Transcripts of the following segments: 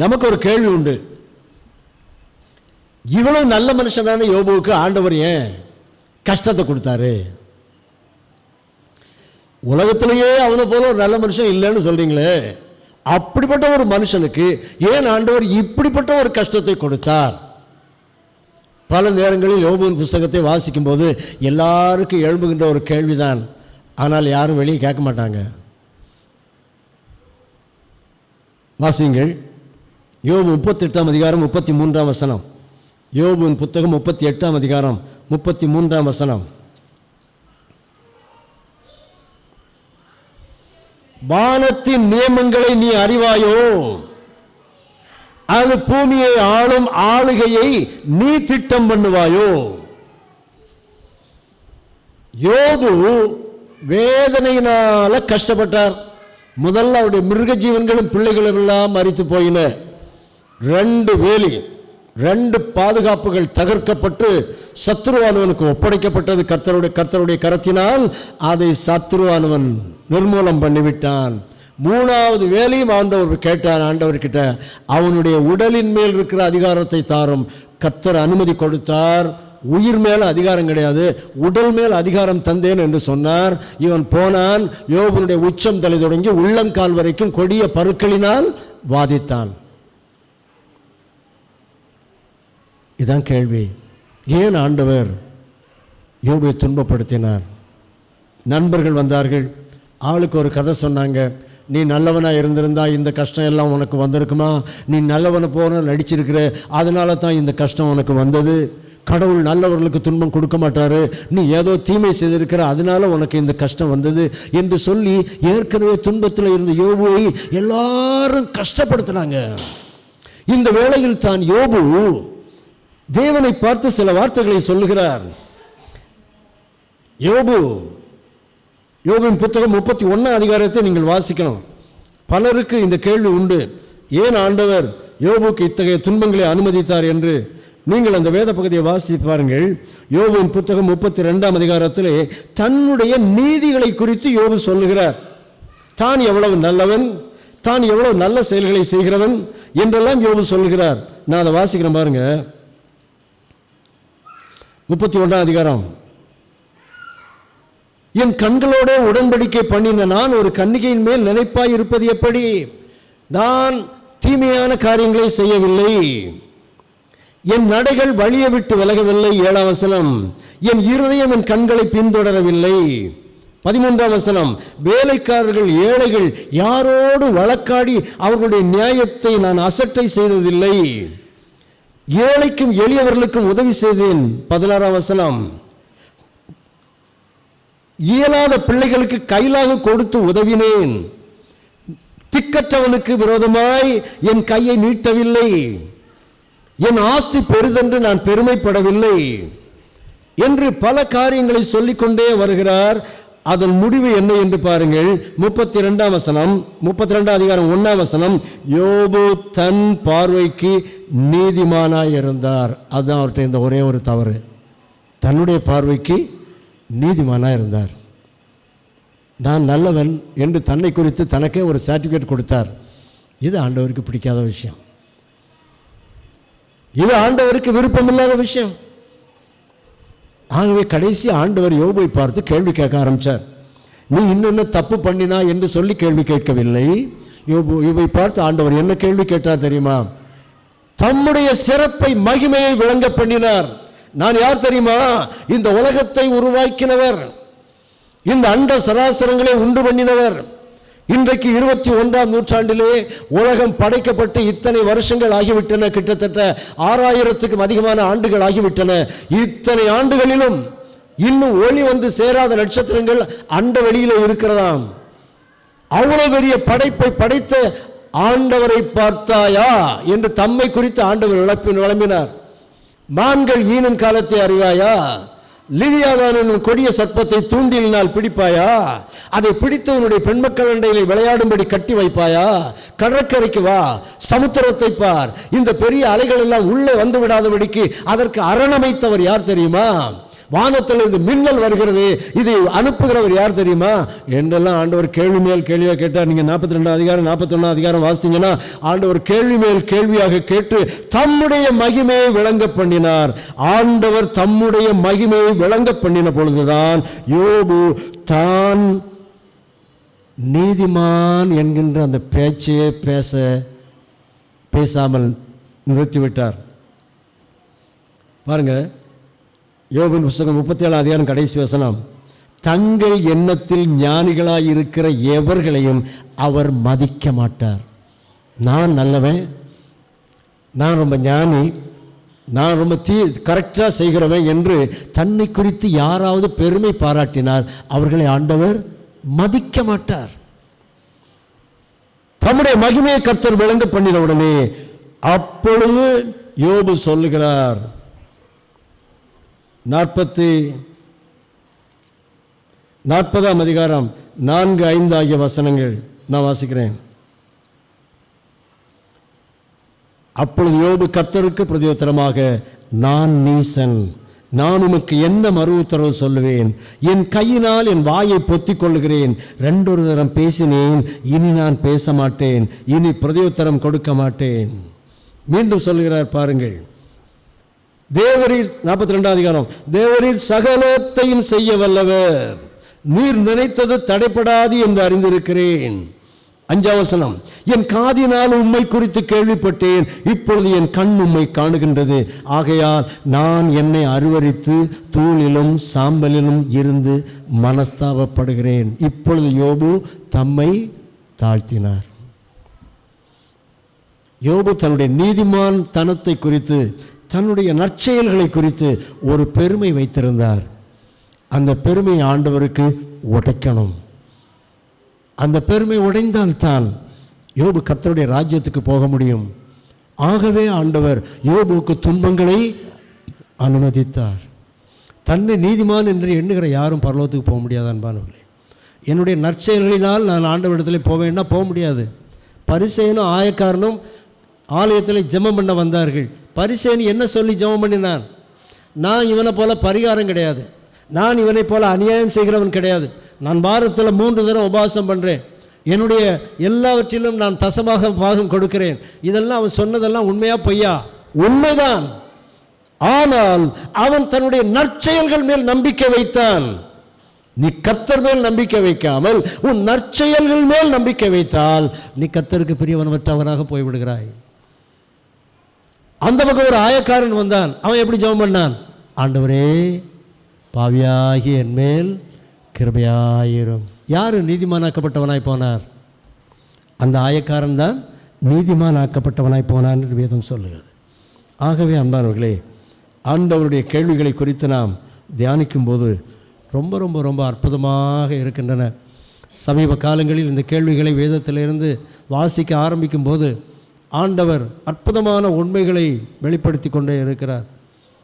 நமக்கு ஒரு கேள்வி உண்டு. இவ்வளவு நல்ல மனுஷன் தானே யோபுவுக்கு ஆண்டவர் ஏன் கஷ்டத்தை கொடுத்தாரு? உலகத்திலேயே அவனை போல ஒரு நல்ல மனுஷன் இல்லைன்னு சொல்றீங்களே. அப்படிப்பட்ட ஒரு மனுஷனுக்கு ஏன் ஆண்டவர் இப்படிப்பட்ட ஒரு கஷ்டத்தை கொடுத்தார்? பல நேரங்களில் யோபுவின் புஸ்தகத்தை வாசிக்கும் போது எல்லாருக்கும் எழும்புகின்ற ஒரு கேள்விதான். ஆனால் யாரும் வெளியே கேட்க மாட்டாங்க. வாசிங்கள் யோபு முப்பத்தெட்டாம் அதிகாரம் முப்பத்தி மூன்றாம் வசனம். யோபுவின் புத்தகம் முப்பத்தி எட்டாம் அதிகாரம் முப்பத்தி மூன்றாம் வசனம். வானத்தின் நியமங்களை நீ அறிவாயோ? அது பூமியை ஆளும் ஆளுகையை நீ திட்டம் பண்ணுவாயோ? யோபு வேதனையினால கஷ்டப்பட்டார். முதல்ல அவருடைய மிருக ஜீவன்களும் பிள்ளைகளும் எல்லாம் மறித்து போயின. ரெண்டு வேலி ரெண்டு பாதுகாப்புகள் தகர்க்கப்பட்டு சத்ருவானவனுக்கு ஒப்படைக்கப்பட்டது. கர்த்தருடைய கர்த்தருடைய கரத்தினால் அதை சத்ருவானவன் நிர்மூலம் பண்ணிவிட்டான். மூணாவது வேலையும் ஆண்டவர் கேட்டான் ஆண்டவர்கிட்ட அவனுடைய உடலின் மேல் இருக்கிற அதிகாரத்தை தாரும். கர்த்தர் அனுமதி கொடுத்தார். உயிர் மேல் அதிகாரம் கிடையாது. உடல் மேல் அதிகாரம் தந்தேன் என்று சொன்னார். இவன் போனான். யோகனுடைய உச்சம் தலை தொடங்கி உள்ளங்கால் வரைக்கும் கொடிய பருக்களினால் வாதித்தான். இதான் கேள்வி. ஏன் ஆண்டவர் யோபை துன்பப்படுத்தினார்? நண்பர்கள் வந்தார்கள். ஆளுக்கு ஒரு கதை சொன்னாங்க. நீ நல்லவனாக இருந்திருந்தா இந்த கஷ்டம் எல்லாம் உனக்கு வந்திருக்குமா? நீ நல்லவனை போன நடிச்சிருக்கிற அதனால தான் இந்த கஷ்டம் உனக்கு வந்தது. கடவுள் நல்லவர்களுக்கு துன்பம் கொடுக்க மாட்டாரு. நீ ஏதோ தீமை செய்திருக்கிற அதனால உனக்கு இந்த கஷ்டம் வந்தது என்று சொல்லி ஏற்கனவே துன்பத்தில் இருந்த யோபுவை எல்லாரும் கஷ்டப்படுத்தினாங்க. இந்த வேளையில் தான் யோபு தேவனை பார்த்து சில வார்த்தைகளை சொல்லுகிறார். யோபு யோபின் புத்தகம் முப்பத்தி ஒன்றாம் அதிகாரத்தை நீங்கள் வாசிக்கணும். பலருக்கு இந்த கேள்வி உண்டு. ஏன் ஆண்டவர் யோபுக்கு இத்தகைய துன்பங்களை அனுமதித்தார் என்று நீங்கள் அந்த வேத பகுதியை வாசித்து பாருங்கள். யோபுவின் புத்தகம் முப்பத்தி ரெண்டாம் அதிகாரத்திலே தன்னுடைய நீதிகளை குறித்து யோபு சொல்லுகிறார். தான் எவ்வளவு நல்லவன் தான் எவ்வளவு நல்ல செயல்களை செய்கிறவன் என்றெல்லாம் யோபு சொல்லுகிறார். நான் அதை வாசிக்கிறேன் பாருங்கள் முப்பத்தி ஒன்றாம் அதிகாரம். என் கண்களோட உடன்படிக்கை பண்ணின நான் ஒரு கன்னிகையின் மேல் நினைப்பாய் இருப்பது எப்படி? நான் தீமையான காரியங்களை செய்யவில்லை. என் நடைகள் வழியை விட்டு விலகவில்லை ஏழாம் வசனம். என் இருதயம் என் கண்களை பின்தொடரவில்லை. பதிமூன்றாம் வசனம் வேலைக்காரர்கள் ஏழைகள் யாரோடு வழக்காடி அவர்களுடைய நியாயத்தை நான் அசட்டை செய்ததில்லை. ஏழைக்கும் எளியவர்களுக்கும் உதவி செய்தேன். பதினாறாம் வசனம். இயலாத பிள்ளைகளுக்கு கையிலாக கொடுத்து உதவினேன். திக்கற்றவனுக்கு விரோதமாய் என் கையை நீட்டவில்லை. என் ஆஸ்தி பெரிதென்று நான் பெருமைப்படவில்லை. என்று பல காரியங்களை சொல்லிக்கொண்டே வருகிறார் அதன் முடிவு என்ன என்று பாருங்கள். முப்பத்தி ரெண்டாம் வசனம் முப்பத்தி ரெண்டாம் அதிகாரம் ஒன்னாம் வசனம். யோபு தன் பார்வைக்கு நீதிமானாக இருந்தார் அதுதான் அவர்கிட்ட இந்த ஒரே ஒரு தவறு. தன்னுடைய பார்வைக்கு நீதிமானாக இருந்தார் நான் நல்லவன் என்று தன்னை குறித்து தனக்கே ஒரு சர்டிஃபிகேட் கொடுத்தார். இது ஆண்டவருக்கு பிடிக்காத விஷயம். இது ஆண்டவருக்கு விருப்பமில்லாத விஷயம். ஆகவே கடைசி ஆண்டவர் யோபை பார்த்து கேள்வி கேட்க ஆரம்பித்தார் நீ இன்னொன்று தப்பு பண்ணினா? என்று சொல்லி கேள்வி கேட்கவில்லை. யோபு யோபை பார்த்து ஆண்டவர் என்ன கேள்வி கேட்டார் தெரியுமா? தம்முடைய சிறப்பை மகிமையை விளங்க பண்ணினார். நான் யார் தெரியுமா? இந்த உலகத்தை உருவாக்கினவர். இந்த அண்ட சராசரங்களை உண்டு பண்ணினவர். இன்றைக்கு இருபத்தி ஒன்றாம் நூற்றாண்டிலே உலகம் படைக்கப்பட்டு இத்தனை வருஷங்கள் ஆகிவிட்டன. கிட்டத்தட்ட ஆறாயிரத்துக்கும் அதிகமான ஆண்டுகள் ஆகிவிட்டன. இத்தனை ஆண்டுகளிலும் இன்னும் ஒளி வந்து சேராத நட்சத்திரங்கள் அண்ட வெளியில இருக்கிறதாம். அவ்வளவு பெரிய படைப்பை படைத்த ஆண்டவரை பார்த்தாயா என்று தம்மை குறித்து ஆண்டவர் விளப்பி விளம்பினார் மான்கள் ஈனும் காலத்தை அறிவாயா? லிவியாதான் கொடிய சர்ப்பத்தை தூண்டிலினால் பிடிப்பாயா? அதை பிடித்தவனுடைய பெண்மக்கள் அண்டையிலே விளையாடும்படி கட்டி வைப்பாயா? கடற்கரைக்கு வா சமுத்திரத்தை பார். இந்த பெரிய அலைகள் எல்லாம் உள்ளே வந்து விடாதபடிக்கு அதற்கு அரணமைத்தவர் யார் தெரியுமா? வானத்திலிருந்து மின்னல் வருகிறது. இதை அனுப்புகிறவர் யார் தெரியுமா? என்றெல்லாம் ஆண்டவர் கேள்வி மேல் கேள்வியாக கேட்டார். நீங்கள் நாற்பத்தி ரெண்டாம் அதிகாரம் நாற்பத்தொன்னாம் அதிகாரம் வாசித்தீங்கன்னா ஆண்டவர் கேள்வி மேல் கேள்வியாக கேட்டு தம்முடைய மகிமையை விளங்க பண்ணினார். ஆண்டவர் தம்முடைய மகிமையை விளங்க பண்ணின பொழுதுதான் யோபு தான் நீதிமான் என்கின்ற அந்த பேச்சையே பேச பேசாமல் நிறுத்திவிட்டார். பாருங்க யோபின் புஸ்தகம் முப்பத்தி ஏழாம் அதிகாரம் கடைசி வசனம். தங்கள் எண்ணத்தில் ஞானிகளாய் இருக்கிற எவர்களையும் அவர் மதிக்க மாட்டார். நான் நல்லவன் நான் ரொம்ப ஞானி நான் ரொம்ப தீ கரெக்டாக செய்கிறவன் என்று தன்னை குறித்து யாராவது பெருமை பாராட்டினால் அவர்களை ஆண்டவர் மதிக்க மாட்டார். தம்முடைய மகிமையை கர்த்தர் விளங்க பண்ணின உடனே அப்பொழுது யோபு சொல்லுகிறார் நாற்பத்தி நாற்பதாம் அதிகாரம் நான்கு ஐந்து ஆகிய வசனங்கள் நான் வாசிக்கிறேன். அப்பொழுது யோபு கர்த்தருக்கு பிரதியுத்தரமாக நான் நீசன் நான் உமக்கு என்ன மறு உத்தரவு சொல்லுவேன்? என் கையினால் என் வாயை பொத்திக் கொள்ளுகிறேன் ரெண்டொரு தரம் பேசினேன் இனி நான் பேச மாட்டேன். இனி பிரதியுத்தரம் கொடுக்க மாட்டேன். மீண்டும் சொல்கிறார் பாருங்கள். தேவரீர் நாற்பத்தி ரெண்டாம் அதிகாரம். தேவரீர் சகலத்தையும் செய்ய வல்லவர். நீர் நினைத்தது தடைப்படாது என்று அறிந்திருக்கிறேன். அஞ்சாவசனம் என் காதினால் உம்மை குறித்து கேள்விப்பட்டேன். இப்பொழுது என் கண் உம்மை காணுகின்றது. ஆகையால் நான் என்னை அருவரித்து தூளிலும் சாம்பலிலும் இருந்து மனஸ்தாபப்படுகிறேன். இப்பொழுது யோபு தம்மை தாழ்த்தினார். யோபு தன்னுடைய நீதிமான் தனத்தை குறித்து தன்னுடைய நற்செயல்களை குறித்து ஒரு பெருமை வைத்திருந்தார். அந்த பெருமை ஆண்டவருக்கு உடைக்கணும். அந்த பெருமை உடைந்தால்தான் யோபு கர்த்தருடைய ராஜ்யத்துக்கு போக முடியும். ஆகவே ஆண்டவர் யோபுவுக்கு துன்பங்களை அனுமதித்தார். தன்னை நீதிமான் என்று எண்ணுகிற யாரும் பரலோகத்துக்கு போக முடியாது அன்பானவர்களே. என்னுடைய நற்செயல்களினால் நான் ஆண்டவரிடத்தில் போவேன்னா போக முடியாது. பரிசேனும் ஆயக்காரனும் ஆலயத்தில் ஜெமம் பண்ண வந்தார்கள். பரிசேனி என்ன சொல்லி ஜெபம் பண்ணினான்? நான் இவனை போல பரிகாரம் கிடையாது. நான் இவனை போல அநியாயம் செய்கிறவன் கிடையாது. நான் வாரத்தில் மூன்று தடவை உபவாசம் பண்ணுறேன் என்னுடைய எல்லாவற்றிலும் நான் தசமாக பாகம் கொடுக்கிறேன். இதெல்லாம் அவன் சொன்னதெல்லாம் உண்மையா பொய்யா? உண்மைதான். ஆனால் அவன் தன்னுடைய நற்செயல்கள் மேல் நம்பிக்கை வைத்தான். நீ கத்தர் மேல் நம்பிக்கை வைக்காமல் உன் நற்செயல்கள் மேல் நம்பிக்கை வைத்தால் நீ கர்த்தருக்கு பிரியவனமற்றவனாக போய்விடுகிறாய். அந்த பக்கம் ஒரு ஆயக்காரன் வந்தான். அவன் எப்படி ஜெபம் பண்ணான்? ஆண்டவரே பாவியாகி என் மேல் கிருபையாயிரும். யார்? நீதிமானாக்கப்பட்டவனாய் போனார். அந்த ஆயக்காரன் தான் நீதிமானாக்கப்பட்டவனாய் போனான் என்று வேதம் சொல்லுகிறது. ஆகவே அன்பானவர்களே ஆண்டவருடைய கேள்விகளை குறித்து நாம் தியானிக்கும் போது ரொம்ப ரொம்ப ரொம்ப அற்புதமாக இருக்கின்றன. சமீப காலங்களில் இந்த கேள்விகளை வேதத்திலிருந்து வாசிக்க ஆரம்பிக்கும் போது ஆண்டவர் அற்புதமான உண்மைகளை வெளிப்படுத்தி கொண்டே இருக்கிறார்.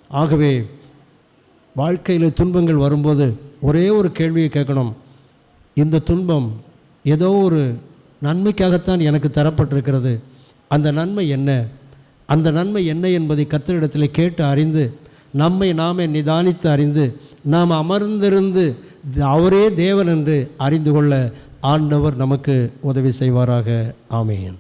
ஆகவே வாழ்க்கையில் துன்பங்கள் வரும்போது ஒரே ஒரு கேள்வியை கேட்கணும். இந்த துன்பம் ஏதோ ஒரு நன்மைக்காகத்தான் எனக்கு தரப்பட்டிருக்கிறது. அந்த நன்மை என்ன? அந்த நன்மை என்ன என்பதை கத்தரிடத்தில் கேட்டு அறிந்து நம்மை நாமே நிதானித்து அறிந்து நாம் அமர்ந்திருந்து அவரே தேவன் என்று அறிந்து கொள்ள ஆண்டவர் நமக்கு உதவி செய்வாராக. ஆமேன்.